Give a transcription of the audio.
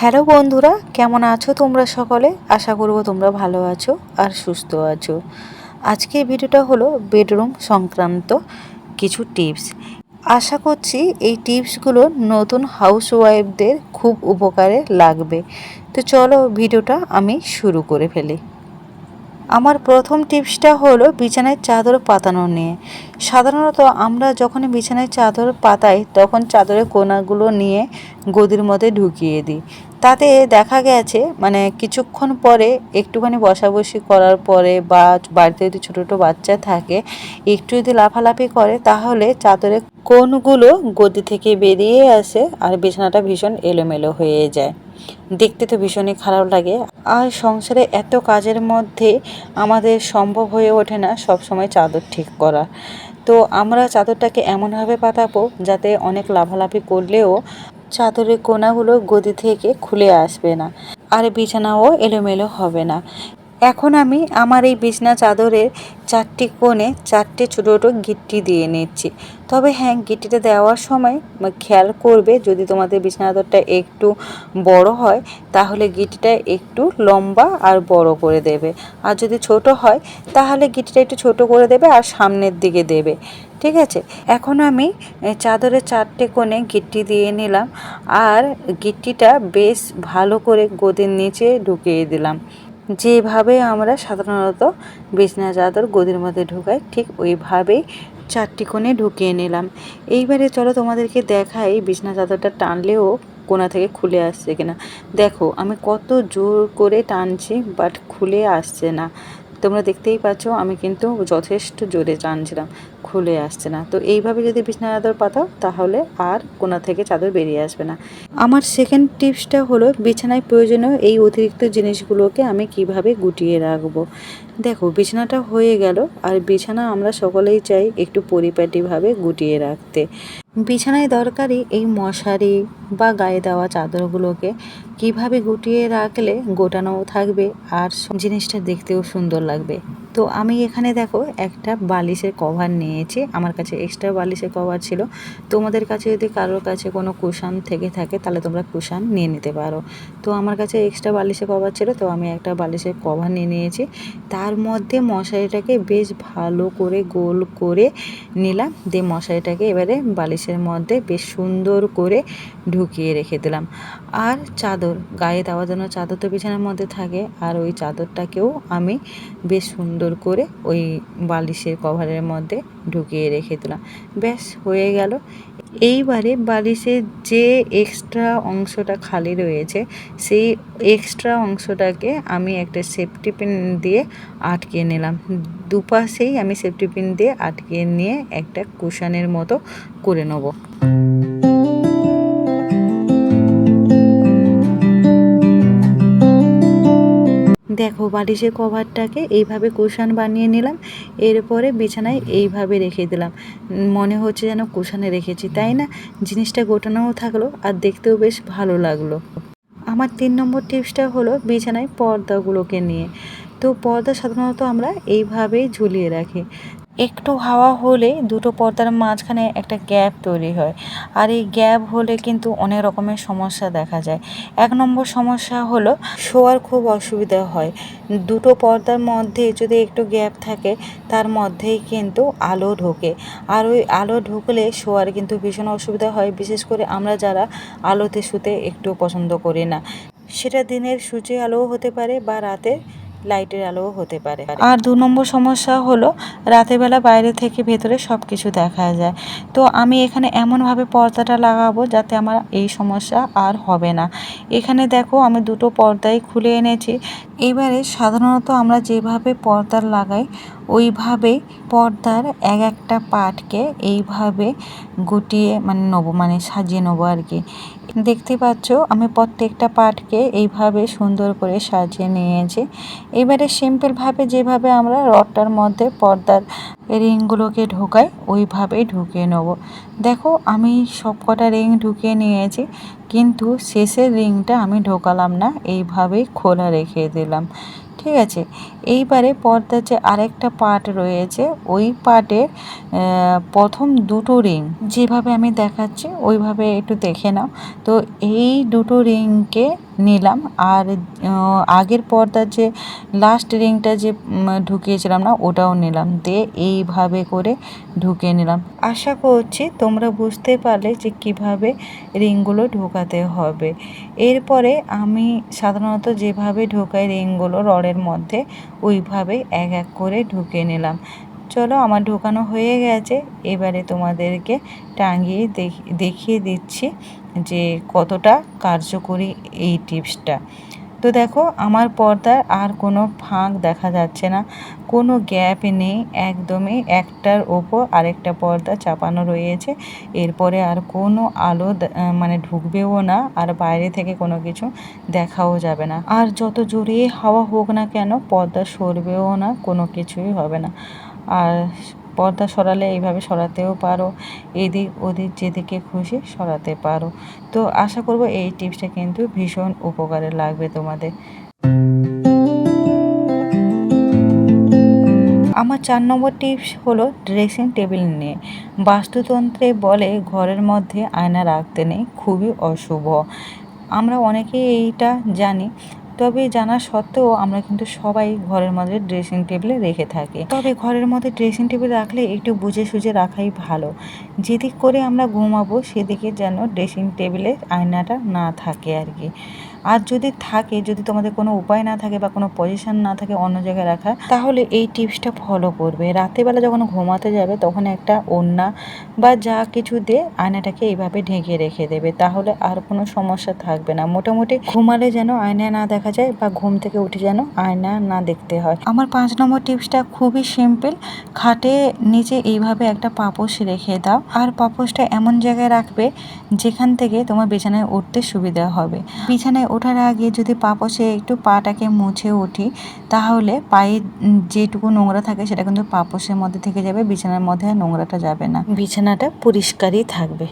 Hello বন্ধুরা, কেমন আছো তোমরা সকলে? আশা করব তোমরা ভালো আছো আর সুস্থ আছো। আজকের ভিডিওটা হলো বেডরুম সংক্রান্ত কিছু টিপস। আশা করছি এই টিপসগুলো নতুন হাউস ওয়াইফদের খুব উপকারে লাগবে। তো চলো ভিডিওটা আমি শুরু করে ফেলি। আমার প্রথম টিপসটা হলো বিছানায় চাদর পাতানো নিয়ে। সাধারণত আমরা যখন বিছানায় চাদর পাতাই, তখন চাদরের কোনাগুলো নিয়ে গদির মধ্যে ঢুকিয়ে দিই। তাতে দেখা গেছে মানে কিছুক্ষণ পরে একটুখানি বসাবসি করার পরে বা বাড়িতে যদি ছোটো ছোটো বাচ্চা থাকে, একটু যদি লাফালাফি করে, তাহলে চাদরের কোনগুলো গদি থেকে বেরিয়ে আসে আর বিছানাটা ভীষণ এলোমেলো হয়ে যায়। দেখতে তো ভীষণই খারাপ লাগে। আর সংসারে এত কাজের মধ্যে আমাদের সম্ভব হয়ে ওঠে না সব সময় চাদর ঠিক করা। তো আমরা চাদরটাকে এমনভাবে পাতাবো যাতে অনেক লাফালাফি করলেও চাদরের কোনাগুলো গদি থেকে খুলে আসবে না। আর বিছানাও এলোমেলো হবে না। এখন আমি আমার এই বিছনা চাদরের চারটি কোণে চারটে ছোটো ছোটো গিট্টি দিয়ে নিচ্ছি। তবে হ্যাঁ গিট্টিটা দেওয়ার সময় খেয়াল করবে, যদি তোমাদের বিছনা চাদরটা একটু বড় হয়, তাহলে গিট্টিটা একটু লম্বা আর বড় করে দেবে। আর যদি ছোট হয়, তাহলে গিট্টিটা একটু ছোট করে দেবে আর সামনের দিকে দেবে। ঠিক আছে? এখন আমি চাদরের চারটে কোণে গিট্টি দিয়ে নিলাম। আর গিট্টিটা বেশ ভালো করে গদির নিচে ঢুকিয়ে দিলাম। যেভাবে আমরা সাধারণত বিছনা চাদর গদির মধ্যে ঢুকাই, ঠিক ওইভাবেই চারটি কোণে ঢুকিয়ে নিলাম। এইবারে চলো তোমাদেরকে দেখাই বিছনা চাদরটা টানলেও কোনা থেকে খুলে আসছে কিনা। দেখো, আমি কত জোর করে টানছি, বাট খুলে আসছে না। তোমরা দেখতেই পাচ্ছ, আমি কিন্তু যথেষ্ট জোরে টানছিলাম। খুলে আসছে না। তো এইভাবে যদি বিছনা চাদর পাতাও, তাহলে আর কোনা থেকে চাদর বেরিয়ে আসবে না। আমার সেকেন্ড টিপসটা হলো বিছানায় প্রয়োজনীয় এই অতিরিক্ত জিনিসগুলোকে আমি কীভাবে গুটিয়ে রাখব। দেখো, বিছানাটা হয়ে গেল, আর বিছানা আমরা সকলেই চাই একটু পরিপাটিভাবে গুটিয়ে রাখতে। বিছানায় দরকারি এই মশারি বা গায়ে দেওয়া চাদরগুলোকে কীভাবে গুটিয়ে রাখলে গোটানোও থাকবে আর জিনিসটা দেখতেও সুন্দর লাগবে। তো আমি এখানে দেখো একটা বালিশের কভার নিয়েছি। আমার কাছে এক্সট্রা বালিশের কভার ছিল। তোমাদের কাছে যদি কারোর কাছে কোনো কুশান থেকে থাকে, তাহলে তোমরা কুশান নিয়ে নিতে পারো। তো আমার কাছে এক্সট্রা বালিশের কভার ছিল, তো আমি একটা বালিশের কভার নিয়ে নিয়েছি। তার মধ্যে মশারিটাকে বেশ ভালো করে গোল করে নিলাম। দিয়ে মশারিটাকে এবারে বালিশের মধ্যে বেশ সুন্দর করে ঢুকিয়ে রেখে দিলাম। আর চাদর, গায়ে দেওয়ার জন্য চাদর তো বিছানার মধ্যে থাকে, আর ওই চাদরটাকেও আমি বেশ সুন্দর করে ওই বালিশের কভারের মধ্যে ঢুকিয়ে রেখে দিলাম। ব্যাস, হয়ে গেল। এইবারে বালিশের যে এক্সট্রা অংশটা খালি রয়েছে, সেই এক্সট্রা অংশটাকে আমি একটা সেফটি পিন দিয়ে আটকে নিলাম। দুপাশেই আমি সেফটি পিন দিয়ে আটকে নিয়ে একটা কুশানের মতো করে নেব। দেখো বালিশের কভারটাকে এইভাবে কুশান বানিয়ে নিলাম, এরপরে বিছানায় এইভাবে রেখে দিলাম। মনে হচ্ছে যেন কুশানে রেখেছি, তাই না? জিনিসটা গোটানোও থাকল আর দেখতেও বেশ ভালো লাগল। আমার তিন নম্বর টিপসটা হলো বিছানায় পর্দাগুলোকে নিয়ে। তো পর্দা সাধারণত আমরা এইভাবেই ঝুলিয়ে রাখি। একটু হাওয়া হলে দুটো পর্দার মাঝখানে একটা গ্যাপ তৈরি হয়। আর এই গ্যাপ হলে কিন্তু অনেক রকমের সমস্যা দেখা যায়। এক নম্বর সমস্যা হলো শোয়ার খুব অসুবিধা হয়। দুটো পর্দার মধ্যে যদি একটু গ্যাপ থাকে, তার মধ্যেই কিন্তু আলো ঢোকে। আর ওই আলো ঢুকলে শোয়ার কিন্তু ভীষণ অসুবিধা হয়। বিশেষ করে আমরা যারা আলোতে শুতে একটু পছন্দ করি না। সেটা দিনের সূর্য আলোও হতে পারে বা রাতে লাইটের আলোও হতে পারে। আর দু নম্বর সমস্যা হলো, রাতেরবেলা বাইরে থেকে ভেতরে সব কিছু দেখা যায়। তো আমি এখানে এমনভাবে পর্দাটা লাগাবো যাতে আমার এই সমস্যা আর হবে না। এখানে দেখো, আমি দুটো পর্দাই খুলে এনেছি। এবারে সাধারণত আমরা যেভাবে পর্দার লাগাই, ওইভাবে পর্দার এক একটা পাটকে এইভাবে গুটিয়ে মানে নেব মানে সাজিয়ে নেব আর কি। দেখতে পাচ্ছ, আমি প্রত্যেকটা পাটকে এইভাবে সুন্দর করে সাজিয়ে নিয়েছি। এবারে সিম্পলভাবে যেভাবে আমরা রডটার মধ্যে পর্দার রিংগুলোকে ঢোকাই, ওইভাবেই ঢুকিয়ে নেব। দেখো, আমি সব কটা রিং ঢুকিয়ে নিয়েছি, কিন্তু শেষের রিংটা আমি ঢোকালাম না, এইভাবেই খোলা রেখে দিলাম। ঠিক আছে? এইবারে পর্দার যে আরেকটা পার্ট রয়েছে, ওই পার্টের প্রথম দুটো রিং যেভাবে আমি দেখাচ্ছি, ওইভাবে একটু দেখে নাও। তো এই দুটো রিংকে নিলাম। আর আগের পর্দার যে লাস্ট রিংটা যে ঢুকিয়েছিলাম না, ওটাও নিলাম। দিয়ে এইভাবে করে ঢুকিয়ে নিলাম। আশা করছি তোমরা বুঝতে পারলে যে কীভাবে রিংগুলো ঢোকাতে হবে। এরপরে আমি সাধারণত যেভাবে ঢোকাই রিংগুলো রডের মধ্যে, ওইভাবে এক এক করে ঢুকিয়ে নিলাম। চলো, আমার ঢোকানো হয়ে গেছে। এবারে তোমাদেরকে টাঙিয়ে দেখিয়ে দিচ্ছি। যে কতটা কার্যকরী এই টিপসটা। তো দেখো, আমার পর্দার আর কোনো ফাঁক দেখা যাচ্ছে না। কোনো গ্যাপ নেই, একদমই একটার ওপর আরেকটা পর্দা চাপানো রয়েছে। এরপরে আর কোনো আলো মানে ঢুকবেও না, আর বাইরে থেকে কোনো কিছু দেখাও যাবে না। আর যত জোরে হাওয়া হোক না কেন, পর্দা সরবেও না, কোনো কিছুই হবে না। আর পর্দা সরালে এইভাবে সরাতেও পারো। এদিক ওদিক যেদিকে খুশি সরাতে পারো। তো আশা করব এই টিপসটা কিন্তু ভীষণ উপকারে লাগবে তোমাদের। আমার চার নম্বর টিপস হলো ড্রেসিং টেবিল নিয়ে। বাস্তুতন্ত্রে বলে ঘরের মধ্যে আয়না রাখতে নেই, খুবই অশুভ। আমরা অনেকেই এইটা জানি। তবে জানা সত্ত্বেও আমরা কিন্তু সবাই ঘরের মধ্যে ড্রেসিং টেবিলে রেখে থাকি। তবে ঘরের মধ্যে ড্রেসিং টেবিল রাখলে একটু বুঝে সুঝে রাখাই ভালো। যেদিক করে আমরা ঘুমাবো, সেদিকে যেন ড্রেসিং টেবিলে আয়নাটা না থাকে আর কি। আর যদি থাকে, যদি তোমাদের কোনো উপায় না থাকে বা কোনো পজিশন না থাকে অন্য জায়গায় রাখা তাহলে এই টিপসটা ফলো করবে। রাতেরবেলা যখন ঘুমাতে যাবে, তখন একটা ওড়না বা যা কিছু দিয়ে আয়নাটাকে এইভাবে ঢেকে রেখে দেবে। তাহলে আর কোনো সমস্যা থাকবে না। মোটামুটি ঘুমালে যেন আয়না না দেখা যায় বা ঘুম থেকে উঠে যেন আয়না না দেখতে হয়। আমার পাঁচ নম্বর টিপসটা খুবই সিম্পল খাটে নিচে এইভাবে একটা পাপোশ রেখে দাও। আর পাপোশটা এমন জায়গায় রাখবে যেখান থেকে তোমার বিছানায় উঠতে সুবিধা হবে। বিছানায় ওঠার আগে যদি পা পশে একটু পাটাকে মুছে উঠি, তাহলে পায়ে যেটুকু নোংরা থাকে সেটা কিন্তু পাপোশের মধ্যে থেকে যাবে, বিছানার মধ্যে আর নোংরাটা যাবে না। বিছানাটা পরিষ্কারই থাকবে।